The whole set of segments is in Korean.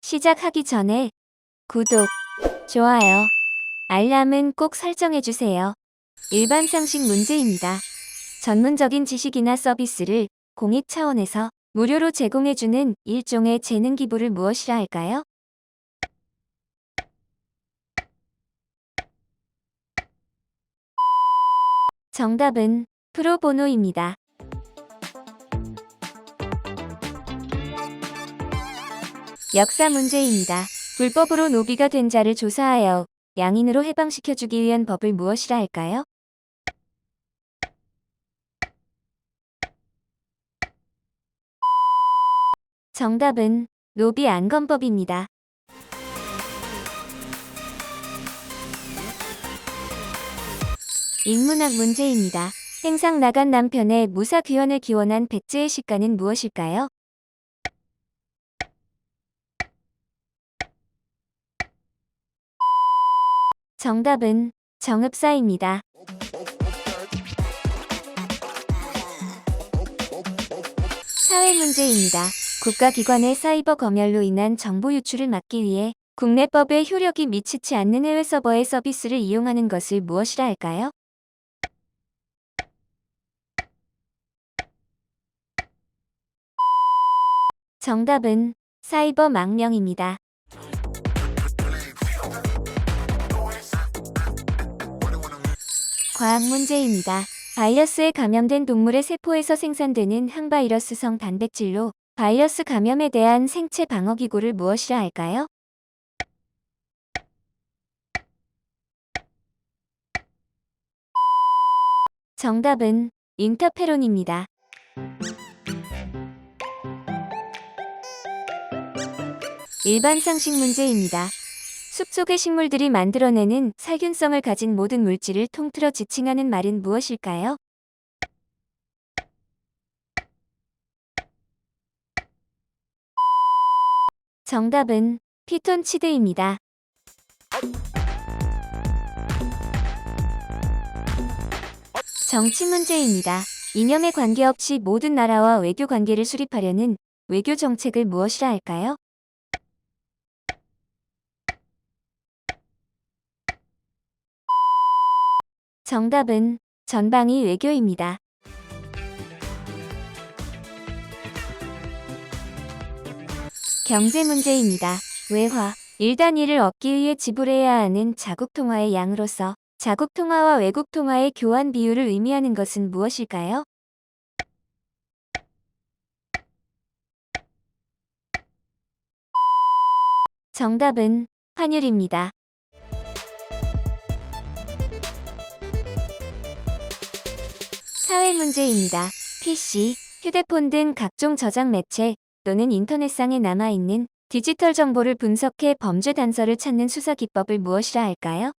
시작하기 전에 구독, 좋아요, 알람은 꼭 설정해주세요. 일반 상식 문제입니다. 전문적인 지식이나 서비스를 공익 차원에서 무료로 제공해주는 일종의 재능 기부를 무엇이라 할까요? 정답은 프로보노입니다. 역사 문제입니다. 불법으로 노비가 된 자를 조사하여 양인으로 해방시켜주기 위한 법을 무엇이라 할까요? 정답은 노비 안건법입니다. 인문학 문제입니다. 행상 나간 남편의 무사 귀환을 기원한 백제의 시가는 무엇일까요? 정답은 정읍사입니다. 사회 문제입니다. 국가기관의 사이버 검열로 인한 정보 유출을 막기 위해 국내법에 효력이 미치지 않는 해외 서버의 서비스를 이용하는 것을 무엇이라 할까요? 정답은 사이버 망명입니다. 과학 문제입니다. 바이러스에 감염된 동물의 세포에서 생산되는 항바이러스성 단백질로 바이러스 감염에 대한 생체 방어 기구를 무엇이라 할까요? 정답은 인터페론입니다. 일반 상식 문제입니다. 숲속의 식물들이 만들어내는 살균성을 가진 모든 물질을 통틀어 지칭하는 말은 무엇일까요? 정답은 피톤치드입니다. 정치 문제입니다. 이념에 관계없이 모든 나라와 외교 관계를 수립하려는 외교 정책을 무엇이라 할까요? 정답은 전방위 외교입니다. 경제 문제입니다. 외화, 일단위를 얻기 위해 지불해야 하는 자국 통화의 양으로서 자국 통화와 외국 통화의 교환 비율을 의미하는 것은 무엇일까요? 정답은 환율입니다. 사회 문제입니다. PC, 휴대폰 등 각종 저장 매체 또는 인터넷상에 남아있는 디지털 정보를 분석해 범죄 단서를 찾는 수사 기법을 무엇이라 할까요?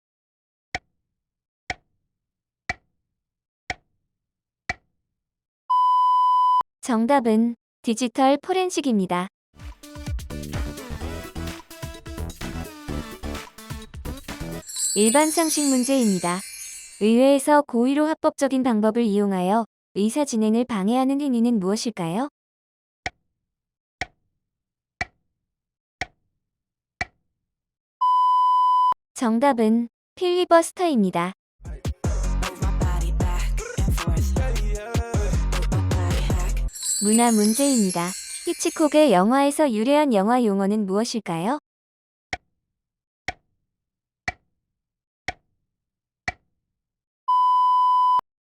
정답은 디지털 포렌식입니다. 일반 상식 문제입니다. 의회에서 고의로 합법적인 방법을 이용하여 의사 진행을 방해하는 행위는 무엇일까요? 정답은 필리버스터입니다. 문화 문제입니다. 히치콕의 영화에서 유래한 영화 용어는 무엇일까요?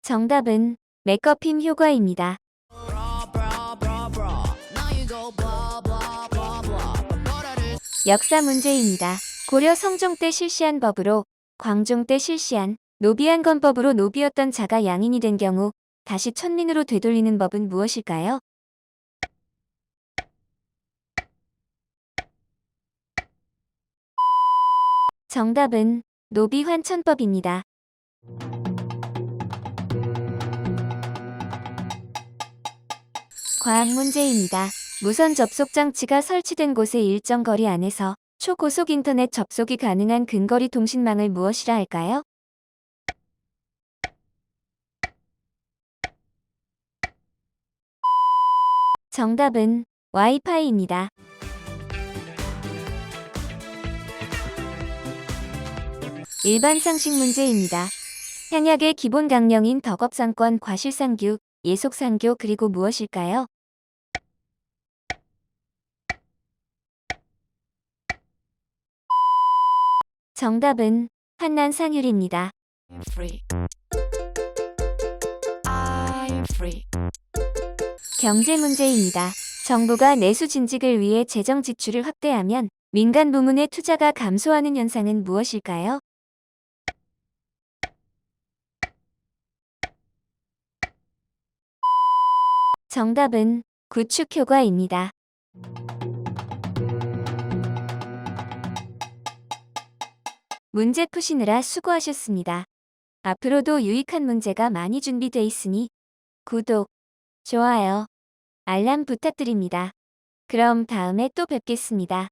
정답은 메커핀 효과입니다. 역사 문제입니다. 고려 성종 때 실시한 법으로 광종 때 실시한 노비안 건법으로 노비였던 자가 양인이 된 경우 다시 천민으로 되돌리는 법은 무엇일까요? 정답은 노비 환천법입니다. 과학 문제입니다. 무선 접속 장치가 설치된 곳의 일정 거리 안에서 초고속 인터넷 접속이 가능한 근거리 통신망을 무엇이라 할까요? 정답은 와이파이입니다. 일반 상식 문제입니다. 향약의 기본 강령인 덕업상권, 과실상규, 예속상규 그리고 무엇일까요? 정답은. I'm free. 경제 문제입니다. 정부가 내수 진직을 위해 재정 지출을 확대하면 민간 부문의 투자가 감소하는 현상은 무엇일까요? 정답은 구축 효과입니다. 문제 푸시느라 수고하셨습니다. 앞으로도 유익한 문제가 많이 준비돼 있으니 구독, 좋아요, 알람 부탁드립니다. 그럼 다음에 또 뵙겠습니다.